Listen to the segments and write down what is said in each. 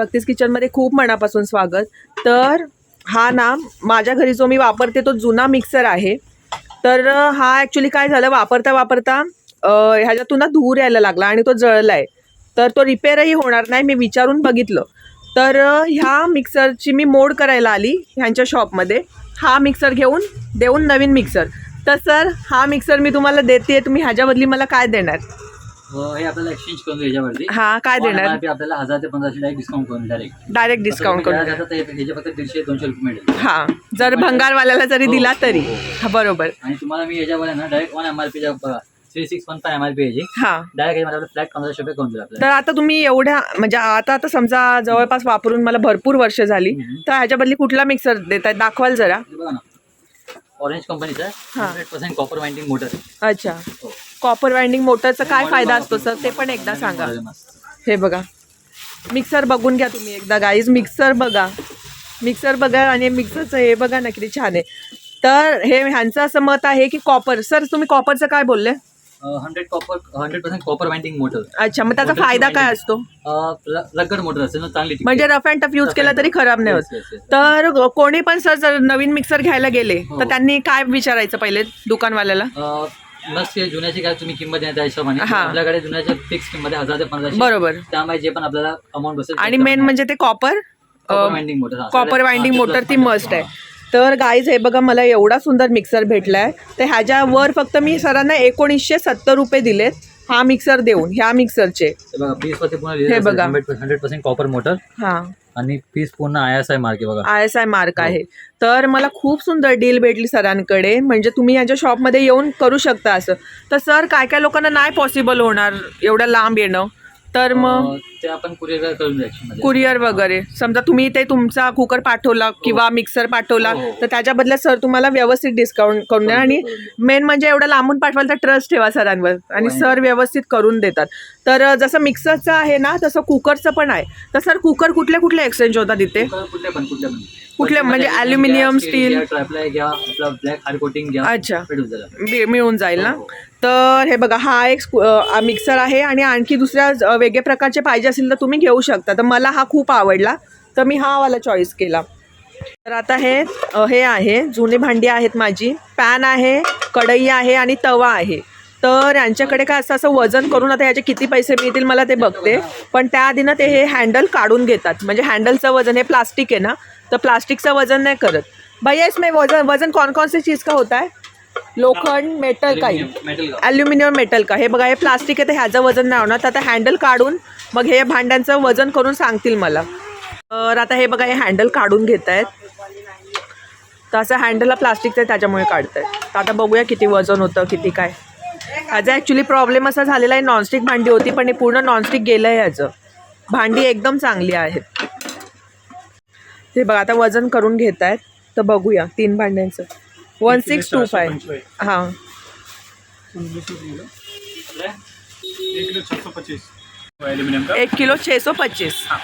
भक्तीस किचनमध्ये खूप मनापासून स्वागत. तर हा ना माझ्या घरी जो मी वापरते तो जुना मिक्सर आहे. तर हा ॲक्च्युली काय झालं वापरता वापरता ह्याच्यातून ना धूर यायला लागला आणि तो जळला आहे तर तो रिपेअरही होणार नाही मी विचारून बघितलं. तर ह्या मिक्सरची मी मोड करायला आली ह्यांच्या शॉपमध्ये. हा मिक्सर घेऊन देऊन नवीन मिक्सर. तर सर हा मिक्सर मी तुम्हाला देते तुम्ही ह्याच्याबदली मला काय देणार? हे आपल्याला एक्सचेंज करून हा काय देणार? आपल्याला हजार ते पंधराशे डायरेक्ट डिस्काउंट करून डायरेक्ट डायरेक्ट डिस्काउंट करून फक्त दीडशे दोनशे रुपये मिळेल. हा जर भंगारवाल्याला जरी हो, दिला हो, तरी. हो, हो. हा बरोबर. आणि तुम्हाला मी याच्यावर ना direct one M R three six one five M R P याची हा. डायरेक्ट फ्लॅट पंधराशे रुपये करून तर आता तुम्ही एवढ्या म्हणजे आता आता समजा जवळपास वापरून मला भरपूर वर्ष झाली. तर ह्याच्या बदली कुठला मिक्सर देताय दाखवाल जरा. हे बघा ना. ऑरेंज कंपनीचा हा. Hundred percent copper winding motor अच्छा. कॉपर वाइंडिंग मोटरचा काय फायदा असतो. सर ते पण एकदा सांगा. हे बघा. मिक्सर बघून घ्या तुम्ही एकदा गाईज मिक्सर बघा. मिक्सर बघा आणि मिक्सरचं हे बघा ना किती छान आहे. तर हे ह्यांचं असं मत आहे की कॉपर सर तुम्ही कॉपरचं काय बोलले? Hundred copper hundred percent copper winding motor अच्छा मग त्याचा फायदा काय. असतो? रगड मोटर असेल ना चांगली. म्हणजे रफ अँड टफ यूज केला तरी खराब नाही होत. तर कोणी पण सर जर नवीन मिक्सर घ्यायला गेले हो. तर त्यांनी काय विचारायचं पहिले दुकानवाल्याला? अं, नसते जुन्याची काय तुम्ही किंमत द्या त्या हिशोबाने हा. आपल्याकडे जुन्याच्या फिक्स किंमत आहे हजार ते पंधराशे. बरोबर. त्यामुळे जे पण आपल्याला अमाऊंट बसेल आणि मेन म्हणजे ते copper winding motor copper winding motor ती मस्ट आहे. तर गाईज हे बघा मला एवढा सुंदर मिक्सर भेटलाय. तर ह्याच्यावर फक्त मी सरांना एकोणीसशे सत्तर रुपये दिलेत. हा मिक्सर देऊन ह्या मिक्सरचे हे बघा. हंड्रेड पर्सेंट कॉपर मोटर हा. आणि पीस पूर्ण आय एस आय मार्क आहे बघा. I S I mark. आहे. तर मला खूप सुंदर डील भेटली सरांकडे. म्हणजे तुम्ही यांच्या शॉपमध्ये येऊन करू शकता असं. तर सर काय काय लोकांना नाही पॉसिबल होणार एवढं लांब येणं? तर मग ते आपण कुरिअर करून द्या मध्ये. कुरिअर वगैरे समजा तुम्ही ते तुमचा कुकर पाठवला किंवा मिक्सर पाठवला हो, हो. तर त्याच्या बदल्यात सर तुम्हाला व्यवस्थित डिस्काउंट करून देणार आणि मेन म्हणजे एवढं लांबून पाठवाल तर ट्रस्ट ठेवा सरांवर आणि हो. सर व्यवस्थित करून देतात तर जसं मिक्सरचं आहे ना तसं कुकरचं पण आहे. तर सर कुकर कुठले कुठले एक्सचेंज होतात तिथे कुठल्या कुठल्या पण कुठल्या पण. कुठल्या म्हणजे हार्ड कोटिंग घ्या अच्छा. मिळून जाईल ना? हो, हो. तर हे बघा हा एक मिक्सर आहे आणि आणखी दुसऱ्या वेगळ्या प्रकारचे पाहिजे असेल तर तुम्ही घेऊ शकता. तर मला हा खूप आवडला तर मी हा वाला चॉईस केला. तर आता हे हे आहे जुनी भांडी आहेत माझी. पॅन आहे कढई आहे आणि तवा आहे. तर यांच्याकडे काय असं असं वजन करून आता ह्याचे किती पैसे मिळतील मला ते बघते. पण त्याआधी ना ते हे हँडल काढून घेतात. म्हणजे हँडलचं वजन हे प्लास्टिक आहे ना तर प्लास्टिकचं वजन नाही करत. भैया इसमें वजन वजन कौन कौन सी चीज़ का होता है लोखंड मेटल काही. ॲल्युमिनियम मेटल का? हे बघा हे प्लास्टिक आहे तर ह्याचं वजन नाही होणार. तर आता हँडल काढून मग हे भांड्यांचं वजन करून सांगतील मला. तर आता हे बघा हे हँडल काढून घेत आहेत. तर असं हँडलला प्लास्टिकचं आहे त्याच्यामुळे काढत आहेत तर आता बघूया किती वजन होतं किती काय. ह्याचा ॲक्च्युली प्रॉब्लेम असा झालेला आहे नॉनस्टिक भांडी होती पण हे पूर्ण नॉनस्टिक गेलं आहे ह्याचं. भांडी एकदम चांगली आहेत. ते बघा आता वजन करून घेत आहेत तर बघूया तीन भांड्यांचं. वन सिक्स टू फाय हां. एक किलो छः सौ पच्चीस. हाँ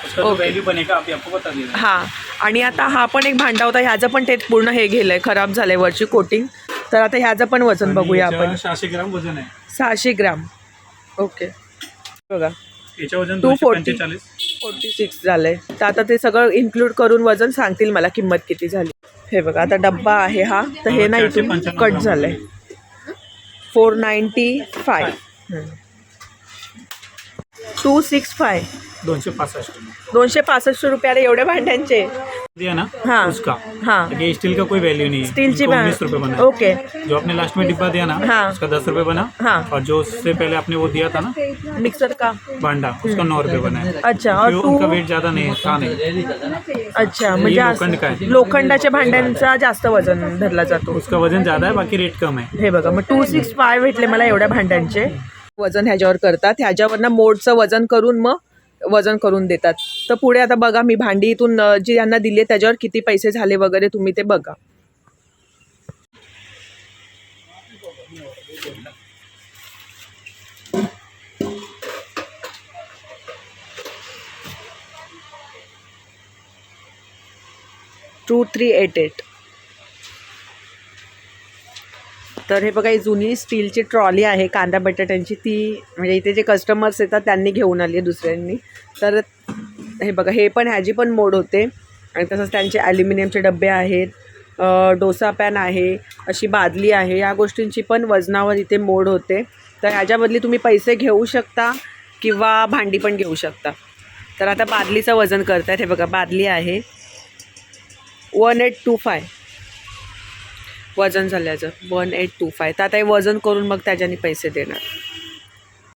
हां आणि आता हा पण एक भांडा होता ह्याचं पण ते पूर्ण हे गेलंय खराब झालंय वरची कोटिंग तर आता ह्याचं पण वजन बघूया आपण. सहाशे ग्राम वजन आहे. सहाशे ग्राम. ओके. बघा. याचं वजन 240. दोनशे पंचेचाळीस. फोर्टी सिक्स झालंय. तर आता ते सगळं इन्क्लूड करून वजन सांगतील मला किंमत किती झाली. हे बघा आता डब्बा आहे हा. तर हे ना इथून कट झालंय. Four ninety five. Two six five दोनशे पासष्ट. दोनशे पासष्ट रुपयाला एवढ्या भांड्यांचे? दिया ना? हाँ. उसका. हां. ये स्टील का कोई वैल्यू नहीं? है स्टील ची उन्नीस रुपये बना. है। ओके जो आपने लास्ट में डिब्बा दिया ना हाँ। उसका दस रुपये बना। हाँ. और जो उससे पहले आपने वो दिया था ना मिक्सर का? भांडा उसका नौ रुपये बना है। अच्छा और क्यों? उनका वेट ज्यादा नहीं है था नहीं। अच्छा म्हणजे लोखंड काय? असं- लोखंडाच्या भांड्यांचा जास्त वजन धरला जातो. उसका वजन ज्यादा है बाकी रेट कम है। हे बघा मग टू सिक्स फाय भेटले मला एवढ्या भांड्यांचे. वजन ह्याच्यावर करतात. ह्याच्यावरनं मोडचं वजन करून मग वजन करून देतात. तर पुढे आता बघा मी भांडी इथून जी यांना दिली आहे त्याच्यावर किती पैसे झाले वगैरे तुम्ही ते बघा. Two three eight eight. तर हे बघा ही जुनी स्टीलची ट्रॉली आहे कांदा बटाट्यांची. ती म्हणजे इथे जे कस्टमर्स येतात त्यांनी घेऊन आली आहे दुसऱ्यांनी. तर हे बघा हे पण ह्याची पण मोड होते. आणि तसंच त्यांचे ॲल्युमिनियमचे डबे आहेत डोसा पॅन आहे अशी बादली आहे. या गोष्टींची पण वजनावर इथे मोड होते. तर ह्याच्याबदली तुम्ही पैसे घेऊ शकता किंवा भांडी पण घेऊ शकता. तर आता बादलीचं वजन करतायत. हे बघा बादली आहे. One eight two five. वजन झाल्याचं. वन एट टू फाय तर आता हे वजन करून मग त्याच्याने पैसे देणार.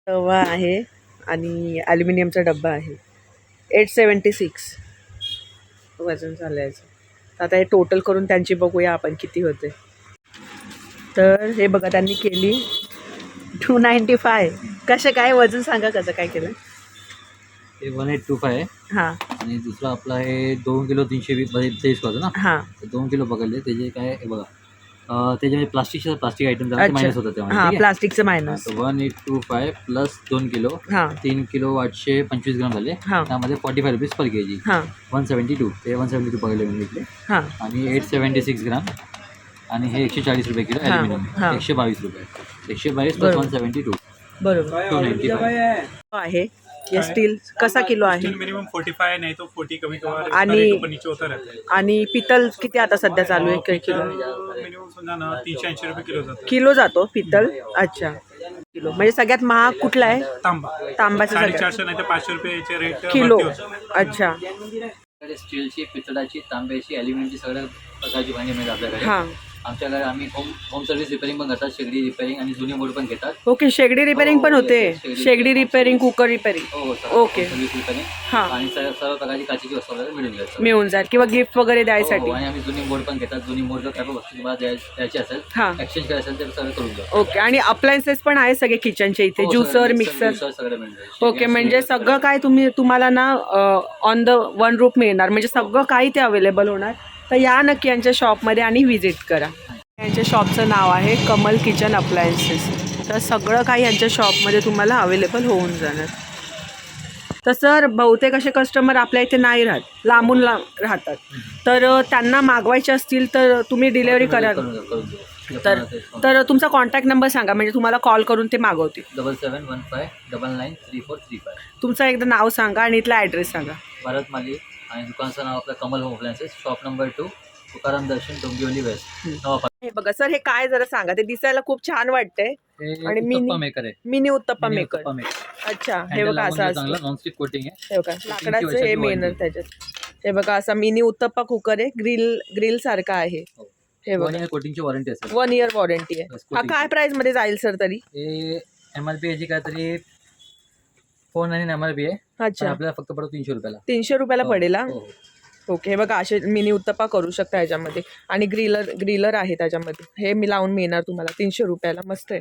तवा आहे आणि ॲल्युमिनियमचा डब्बा आहे. एट सेवन्टी सिक्स वजन झाल्याचं. तर आता हे टोटल करून त्यांची बघूया आपण किती होते. तर हे बघा त्यांनी केली टू नाईंटी फाय कसं काय? वजन सांगा कसं काय केलं? हे वन एट टू फाय हां. आणि दुसरं आपलं आहे दोन किलो तीनशे वीस तेवीस होतं ना? हां. दोन किलो पकडले. त्याचे काय हे बघा. त्याच्यामध्ये प्लास्टिकचे प्लास्टिक आयटम मायनस होतं हां प्लास्टिकचं minus one eight two five plus दोन किलो हां. तीन किलो आठशे पंचवीस ग्राम झाले. हां. त्यामध्ये forty five rupees per K G हां. वन सेवन्टी टू ते वन सेवन्टी टू पकडले हां. आणि एट सेवन्टी सिक्स ग्राम. आणि हे एकशे चाळीस रुपये किलो ॲल्युमिनियम. एकशे बावीस रुपये. एकशे बावीस प्लस बरोबर. वन सेवन्टी टू बरोबर टू नाईन्टी फाय आहे. ये स्टील कसा किलो आहे? स्टील मिनिमम फोर्टी फाय नहीं तो फोर्टी कभी कभार आणि- नीचे होता रहता. है आणि पितल किती आता सध्या चालू आहे? कि- किलो? मिनिमम समजा ना तीनशे ऐंशी रुपये किलो जातं. किलो जातो पितल अच्छा. किलो. म्हणजे सगळ्यात महाग कुठला आहे? तांबा. तांबाचं सगळ्यात. साडेचारशे नाही तर पाचशे रुपयाचे रेट किलो. अच्छा. आपल्याकडे स्टीलची पितळाची तांब्याची ॲल्युमिनियमची सगळ्या प्रकारची भांडी मिळतात आपल्याकडे. हां. आमच्याकडे आम्ही होम होम सर्व्हिस रिपेअरिंग पण करतात शेगडी रिपेअरिंग आणि जुनी बोर्ड पण घेतात. ओके शेगडी रिपेअरिंग पण होते. शेगडी रिपेअरिंग कुकर रिपेअरिंग हो हो सर ओके. सर्व्हिस रिपेअरिंग हां. आणि सर्व सर्व प्रकारची काचेची वस्तू आपल्याला मिळून जाईल सर. मिळून जाईल किंवा गिफ्ट वगैरे हो, द्यायसाठी. हो, आणि आम्ही जुनी बोर्ड पण घेतात. जुनी बोर्ड जर काही वस्तू तुम्हाला द्याय- द्यायची असेल हां. एक्सचेंज करायचं असेल तर सगळं करून द्या ओके आणि अप्लायन्सेस पण आहे सगळे किचनचे इथे हो, ज्युसर मिक्सर सगळं मिळून जाईल. ओके म्हणजे सगळं काय तुम्ही तुम्हाला ना ऑन द वन रूप मिळणार. म्हणजे सगळं काही ते अवेलेबल होणार. तर या नक्की यांच्या शॉपमध्ये आणि व्हिजिट करा. यांच्या शॉपचं नाव आहे कमल किचन अप्लायन्सेस. तर सगळं काही यांच्या शॉपमध्ये तुम्हाला अवेलेबल होऊन जाणार. तर सर बहुतेक असे कस्टमर आपल्या इथे नाही राहत. लांबून लांब राहतात. तर त्यांना मागवायचे असतील तर तुम्ही डिलेवरी करा. तर तर तुमचा कॉन्टॅक्ट नंबर सांगा. म्हणजे तुम्हाला कॉल करून ते मागवतील. Double seven one five double nine three four three five तुमचं एकदा नाव सांगा आणि इथला ॲड्रेस सांगा. भारत माली आणि दुकानचं नाव आपलं Kamal home appliances shop number two Tukaram Darshan Dombivli west हे बघा सर हे काय जरा सांगा ते दिसायला खूप छान वाटतंय. आणि mini- मेकर आहे. Mini uttappa maker. अच्छा हे बघा असं चांगला नॉनस्टिक कोटिंग आहे. हे बघा लाकडाचं हे मेनर warranty. त्याच्यात. हे बघा असा मिनी उत्तप्पा कुकर आहे. ग्रिल ग्रिल सारखा आहे. हो. वन बघा. इयर कोटिंगची वॉरंटी असेल वन इयर वॉरंटी आहे. हा. काय प्राइसमध्ये जाईल सर तरी? हे एम आर पी याची काहीतरी नाईन एम आर पी आहे पण अच्छा. आपल्याला फक्त पडतो तीनशे रुपयाला. तीनशे रुपयाला हो, पडेल हा? हो, हो. ओके हे बघा असे मिनी उत्तप्पा करू शकता ह्याच्यामध्ये. आणि ग्रिलर ग्रिलर आहे त्याच्यामध्ये. हे मी लावून मिळणार तुम्हाला तीनशे रुपयाला. मस्त आहे.